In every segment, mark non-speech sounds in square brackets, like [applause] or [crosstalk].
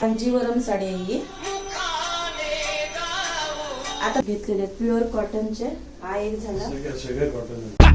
कांजीवरम साडी आहे ही. आता घेतलेले प्युअर कॉटनचे हा एक झाला. सगळं कॉटन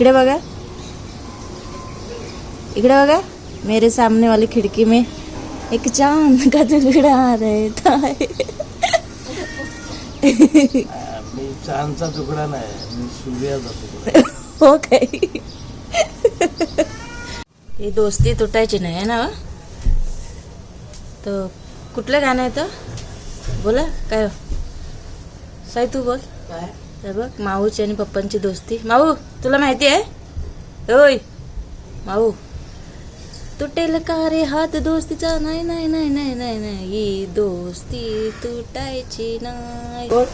इकडे बघा. इकडे बघा. मेरे सामने वाली खिड़की में एक चांद का टुकड़ा रहता है. मी चांदचा तुकडा नाही मी सूर्याचा तुकडा. हो काही ही दोस्ती तुटायची नाही है ना तर कुठलं गाणं आहे तर बोला काय हो? साई तू बोल. तर बघ माऊची आणि पप्पांची दोस्ती. माऊ तुला माहिती आहे? होय माऊ. तुटेल का रे हात दोस्तीचा? नाही नाही नाही नाही नाही नाही. ही दोस्ती तुटायची नाही. बोल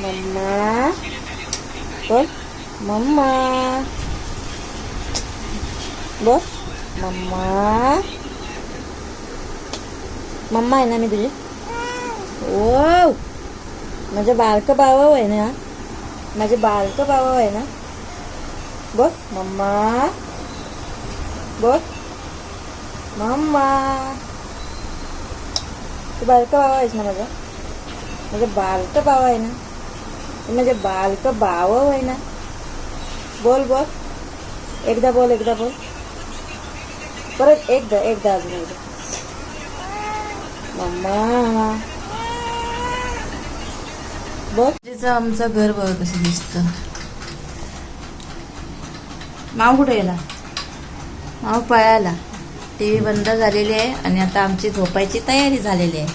मम्मा. बोल मम्मा. बोल मम्मा. मम्मा आहे ना मी तुझी? ओ माझं बारकं बावा आहे ना माझे बारकं बाबा आहे ना? बोल. मम्मा. बोल. मम्मा. तू बारकं बाबा आहेस ना माझं? माझं बारकं बाबा आहे ना? तू माझे बारकं बाव आहे ना? बोल बोल. एकदा बोल एकदा बोल. परत एकदा एकदा अजून एकदा. मम्मा. बोल तिचं आमचं घर बघ कसं दिसतं. माव कुठे गेला? माव पळाला. टी व्ही बंद झालेली आहे आणि आता आमची झोपायची तयारी झालेली आहे.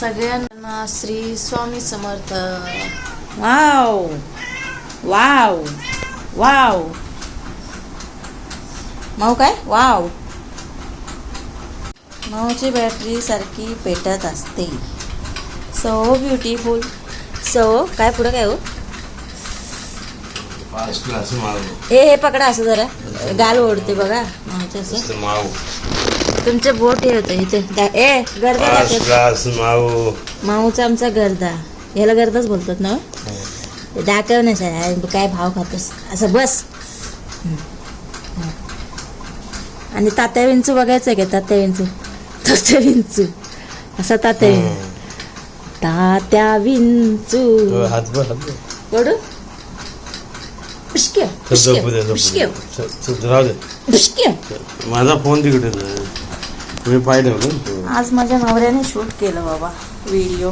सगळ्यांना Shri Swami Samarth. Wow. Wow. Wow. माऊ काय? वाव. माऊची बॅटरी सारखी पेटत असते. सो ब्युटिफुल सो काय पुढं काय हो? हे हे पकडा असं जरा. गाल ओढते बघा तुमचे बोट हे होतं इथे. दा- ए गर्दा माऊचा आमचा गर्दा. याला गर्दाच बोलतात ना ते दाखव ना सर काय भाव खातोस? असं बस. आणि तात्या विंचू बघायचं का? तात्या विंचू तात्या विंचू असा तात्या विंचू तात्या विंचू. दे पुष्क्या माझा फोन तिकडे. मी पाहिलं होतं आज माझ्या नवऱ्याने शूट केलं बाबा व्हिडिओ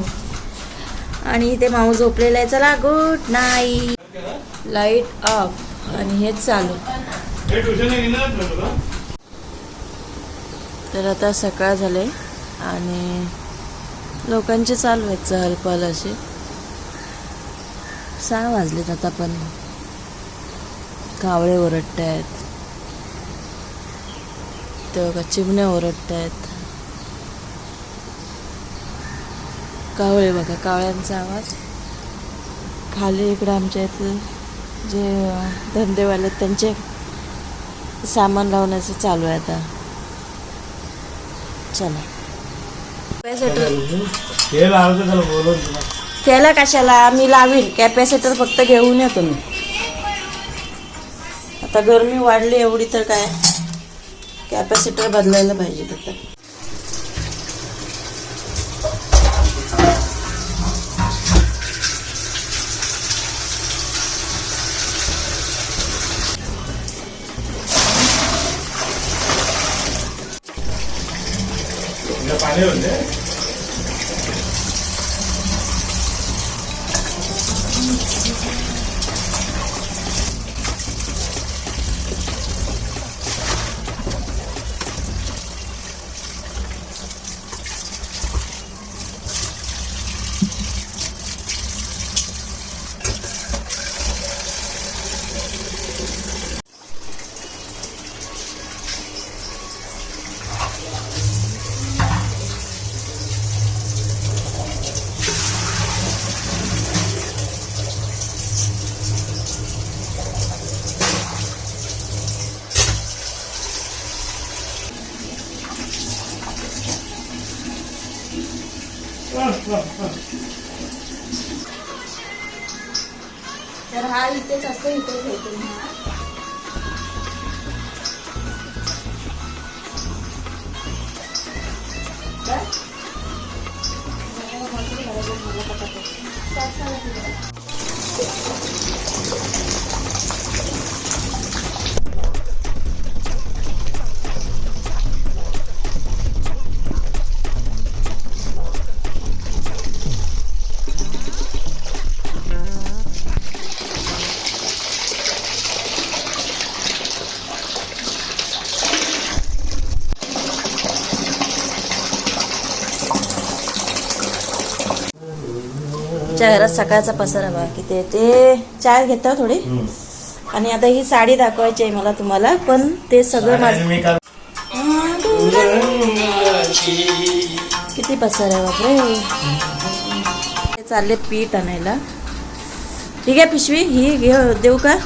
आणि इथे माऊ झोपलेला आहे. चला गुड नाईट लाइट ऑफ आणि हेच चालू. तर आता सकाळ झाले आणि लोकांचे चालू आहेत चहलपहल असे. सहा वाजलेत आता पण. कावळे ओरडत आहेत तेव्हा चिमण्या ओरडत आहेत कावळे बघा कावळ्यांचा आवाज. खाली इकडे आमच्या इथं जे धंदेवाले आहेत त्यांचे सामान लावण्याचं चालू आहे आता. चला. त्याला त्याला कशाला? मी लावीन. कॅपॅसिटर फक्त घेऊन येतो मी आता गरमी वाढली एवढी तर काय? कॅपॅसिटर बदलायला पाहिजे आता पाणी तर हा इथेच असतो इथे ठेवतो मी हा बस. च्या घरात सकाळचा पसारा बघा किती आहे? ते चाय घेता थोडी. आणि आता ही साडी दाखवायची आहे मला तुम्हाला पण ते सगळं माझं किती पसार आहे बापरे. चालले पीठ आणायला. ठीक आहे पिशवी ही घे देऊ का.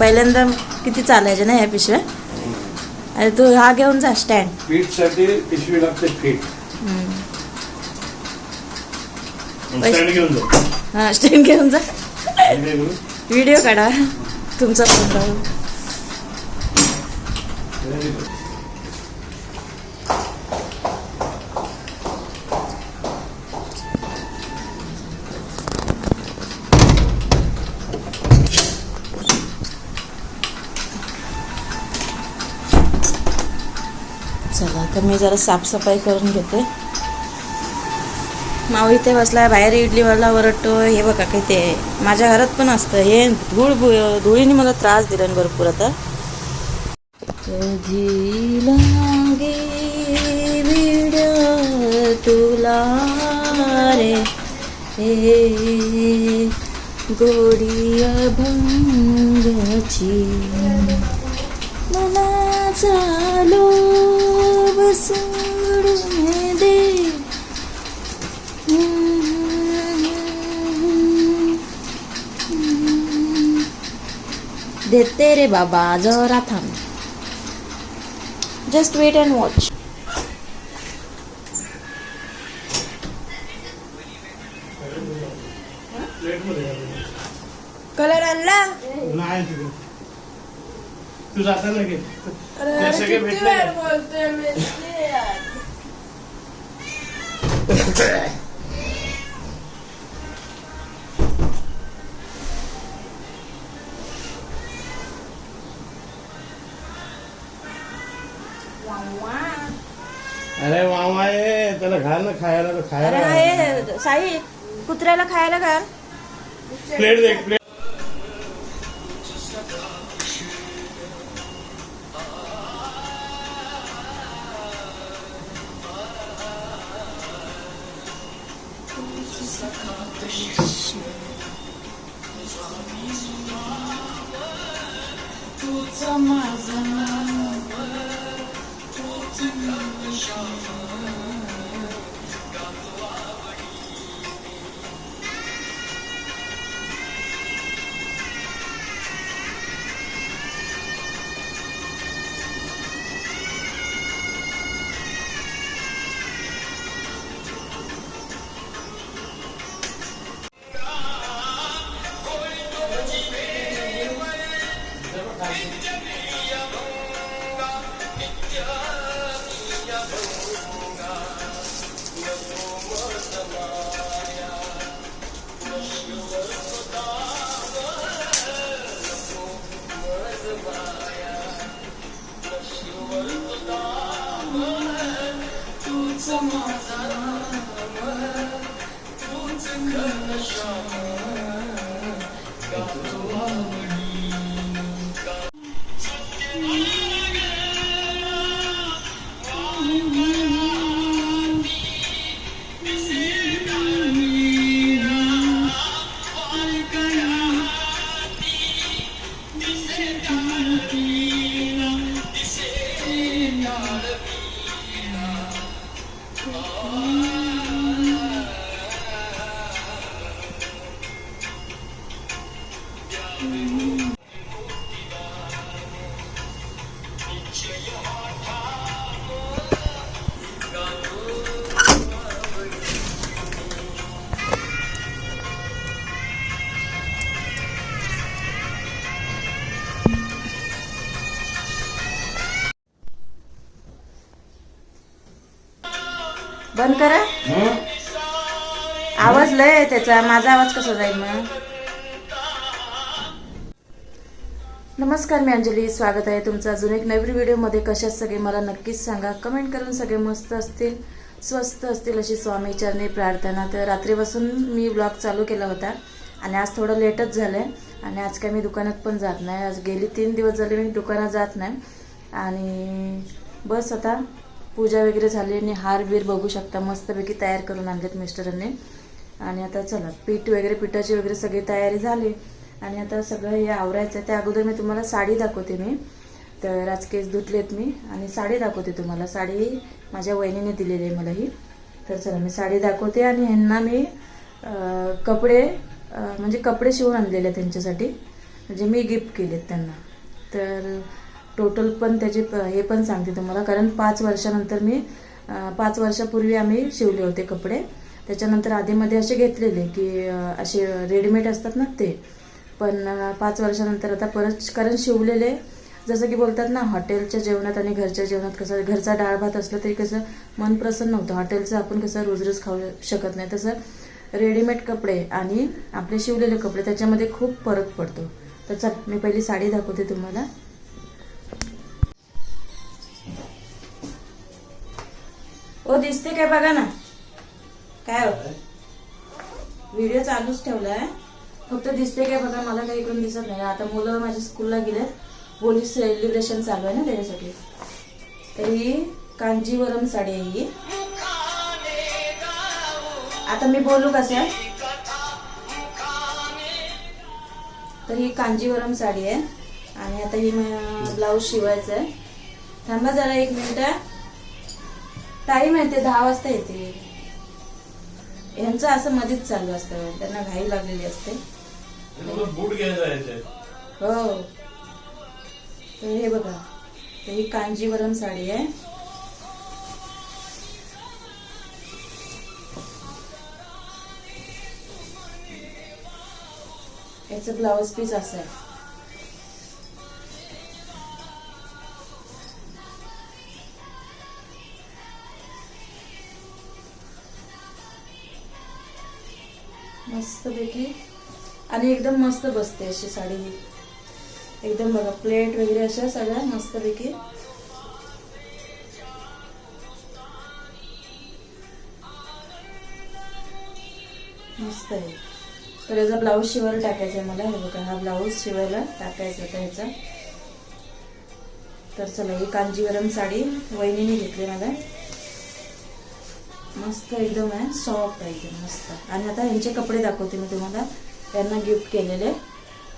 पहिल्यांदा किती चालायचे ना ह्या पिशव्या? अरे तू हा घेऊन जा स्टँड. पीठसाठी पिशवी लागते पीठ. हा स्टँड घेऊन जा? व्हिडिओ काढा. तुमचा फोन चला तर मी जरा साफसफाई करून घेते. माऊ इथे बसलाय बाहेर इडलीवाला वरटतो हे बघा काही ते माझ्या घरात पण असतं. हे धूळ धुळीने मला त्रास दिला ना भरपूर आता. कधी लागे विड्या तुला रे? हे गोडी अभंगाची मला चालो सोडून देते रे बाबा जरा थांब. Just wait and watch colour आणला? तू जाताना घे. [laughs] घाल ना खायला खायला साई कुत्र्याला खायला घाल प्लेट दे एक प्लेट माझा बंद करा? आवाज लय त्याचा. माझा आवाज कसा जाईल मग? नमस्कार मी अंजली. स्वागत आहे तुमचं अजून एक नवीन व्हिडिओमध्ये कशात सगळे मला नक्कीच सांगा. कमेंट करून सगळे मस्त असतील स्वस्त असतील अशी स्वामी चरणी प्रार्थना. तर रात्रीपासून मी ब्लॉग चालू केला होता आणि आज थोडं लेटच झालं आहे आणि आज काय मी दुकानात पण जात नाही. आज गेली तीन दिवस झाले मी दुकानात जात नाही. आणि बस आता पूजा वगैरे झाली आणि हार बीर बघू शकता मस्तपैकी तयार करून आणलेत मिस्टरांनी. आणि आता चला पीठ वगैरे पिठाची वगैरे सगळी तयारी झाली. आणि आता सगळं हे आवरायचं आहे त्या अगोदर मी तुम्हाला साडी दाखवते मी. तर आज केस धुतलेत मी. आणि साडी दाखवते तुम्हाला. साडी माझ्या वहिनीने दिलेली आहे मला ही. तर चला मी साडी दाखवते आणि ह्यांना मी कपडे म्हणजे कपडे शिवून आणलेले आहेत त्यांच्यासाठी. म्हणजे मी गिफ्ट केलेत त्यांना. तर टोटल पण त्याचे प- हे पण सांगते तुम्हाला. कारण पाच वर्षानंतर मी पाच वर्षापूर्वी आम्ही शिवले होते कपडे. त्याच्यानंतर आधीमध्ये असे घेतलेले की असे रेडीमेड असतात ना ते. पण पाच वर्षानंतर आता परत कारण शिवलेले जसं की बोलतात ना हॉटेलच्या जेवणात आणि घरच्या जेवणात कसं घरचा डाळ भात असलं तरी कसं मन प्रसन्न होतं. हॉटेलचं आपण कसं रोज रोज खाऊ शकत नाही. तसं रेडीमेड कपडे आणि आपले शिवलेले कपडे त्याच्यामध्ये खूप फरक पडतो. तर चल मी पहिली साडी दाखवते तुम्हाला. हो दिसते काय? बघा ना. काय हो? व्हिडिओ चालूच ठेवलाय. फक्त दिसते काय? बघा मला काही इकडून दिसत नाही. आता मुलं माझ्या स्कूलला गेले पोलीस सेलिब्रेशन चालू आहे ना त्याच्यासाठी. तर ही कांजीवरम साडी आहे ही. आता मी बोलू कसं तर ही कांजीवरम साडी आहे. आणि आता ही ब्लाऊज शिवायचं आहे. थांबा जरा एक मिनिट. टाईम येते दहा वाजता येते. यांचं असं मध्येच चालू असतं त्यांना घाई लागलेली असते. बूट हो. तर हे बघा तर ही कांजीवरम साडी आहे. याचं ब्लाऊज पीस असं आहे. मस्तपैकी आणि एकदम मस्त बसते अशी साडी ही. एकदम बघा प्लेट वगैरे अशा सगळ्या मस्तपैकी मस्त आहे. तर याचा ब्लाऊज शिवायला टाकायचा आहे मला. हे बघा हा ब्लाऊज शिवायला टाकायचा होता ह्याचा. तर चला ही कांजीवरम साडी वहिनीने घेतली मला. मस्त एकदम आहे सॉफ्ट आहे एकदम मस्त. आणि आता यांचे कपडे दाखवते मी तुम्हाला. त्यांना गिफ्ट केलेले.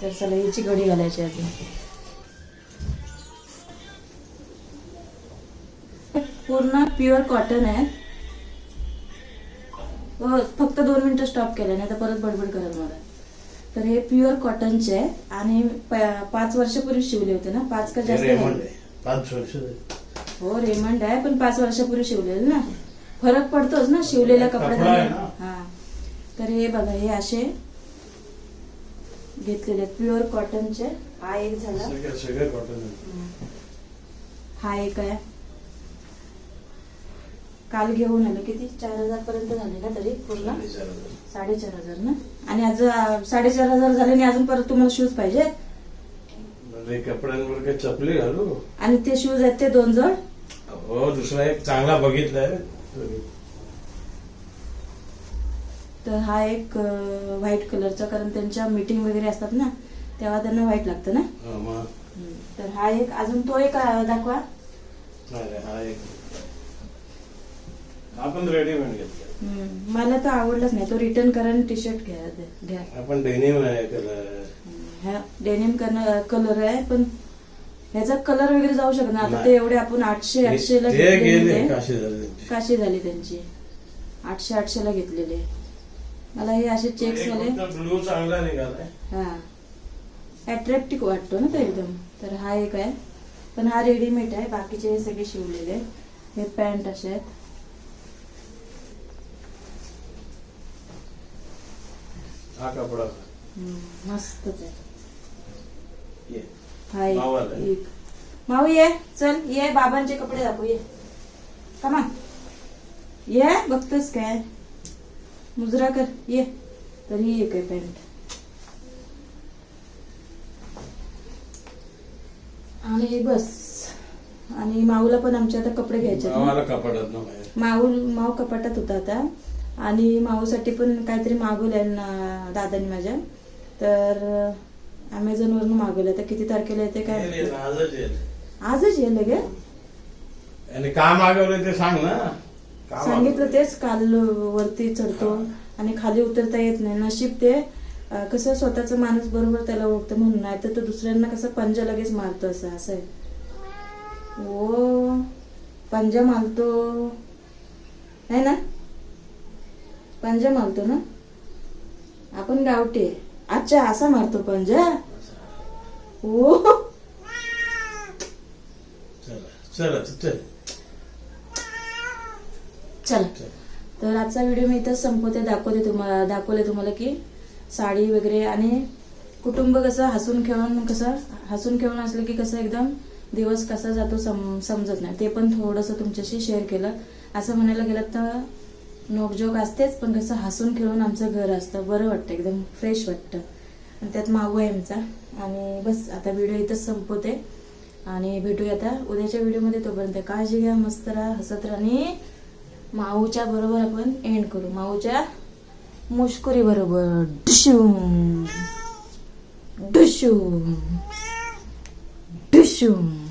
तर चला हिची घडी घालायची अजून पूर्ण प्युअर कॉटन आहे. हो फक्त दोन मिनिटं स्टॉप केलं नाही तर परत बडबड करेल मला तर हे प्युअर कॉटनचे आहे. आणि पाच वर्षापूर्वी शिवले होते ना? पाच का जास्त. हो रेमंड आहे पण पाच वर्षापूर्वी शिवलेलं ना? फरक पडतोच ना शिवलेल्या कपडा कपड्यात आहे आणि- ना. हा. तर हे बघा हे असे घेतलेले प्युअर कॉटनचे. हा एक झाला. हा एक आहे. काल घेऊन आलो. किती? चार हजार पर्यंत झाले ना तरी पूर्ण? साडेचार हजार. ना? आणि आज साडेचार हजार झाले आणि अजून परत तुम्हाला शूज पाहिजे कपड्यांवर काही चपली घालू? आणि ते शूज आहेत ते दोन जोड? हो दुसरा एक चांगला बघितलाय. तर हा एक व्हाईट कलरचा कारण त्यांच्या मीटिंग वगैरे असतात ना तेव्हा त्यांना व्हाईट लागतं ना? हा. तर हा एक अजून तो एक दाखवा. हा एक. आपण रेडीमेड घेतला. मला तो आवडलाच नाही. तो रिटर्न करा आणि टी शर्ट घ्या घ्या. आपण डेनिम आहे कलर ह्या डेनिम कलर आहे पण ह्याचा कलर वगैरे जाऊ शकत नाही. आता. ते एवढे आपण आठशे आठशे ला ते गेले काशी झाले. काशी झाली त्यांची. आठशे आठशे ला घेतलेले. मला हे असे चेक्स एक वाले फक्त ब्लू चांगला निघालाय. हा. अट्रॅक्टिव्ह वाटतो ना तो एकदम. तर हा एक आहे. पण हा रेडीमेड आहे. बाकीचे हे सगळे शिवलेले आहेत. हे पॅन्ट असे आहेत. हा कपडा. मस्तच आहे. ये. हा एक- मावाला आहे. एक. माऊ ये. चल ये. बाबांचे कपडे दाखव ये. कमा ये बघतोस काय? मुजरा कर. ये. तरी ये काय पॅन्ट. आणि बस. आणि माऊला पण आमच्या आता कपडे घ्यायचे आहेत ना. आम्हाला कपाटात ना बाहेर माऊ माऊ कपाटात होता आता. आणि माऊसाठी पण काहीतरी मागवलंय ना दादानी माझ्या. तर अमेझॉन वरून मागवलं तर किती तारखेला येते काय? आजच येईल. आजच येईल लगे आणि का मागवलं ते सांग ना. का सांगितलं तेच काल वरती चढतो. आणि खाली उतरता येत नाही. नशीब ते अं, कसं स्वतःचा माणूस बरोबर त्याला ओळखतं म्हणून. नाही तर तो दुसऱ्यांना कसं पंजा लगेच मारतो असं असं आहे. ओ पंजा मारतो. है ना? पंजा मारतो ना? आपण गावठी आहे. अच्छा असा मारतो पंजा ओ. चला चला चल. चला. तर आजचा व्हिडिओ मी इथंच संपवते दाखवते तुम्हाला दाखवले तुम्हाला की साडी वगैरे आणि कुटुंब कसं हसून खेळून कसं हसून खेळून असलं की कसं एकदम दिवस कसा जातो सम समजत नाही. ते पण थोडंसं तुमच्याशी शेअर केलं. असं म्हणायला गेलं तर नोकझोक असतेच पण कसं हसून खेळून आमचं घर असतं. बरं वाटतं एकदम फ्रेश वाटतं. आणि त्यात माऊ आहे आमचा. आणि बस आता व्हिडिओ इथंच संपवते. आणि भेटूया आता उद्याच्या व्हिडिओमध्ये तोपर्यंत. काळजी घ्या मस्त राहा हसत राहा. आणि माऊच्या बरोबर आपण एंड करू. माऊच्या मुश्कुरी बरोबर. डुशूम डुशूम डुशूम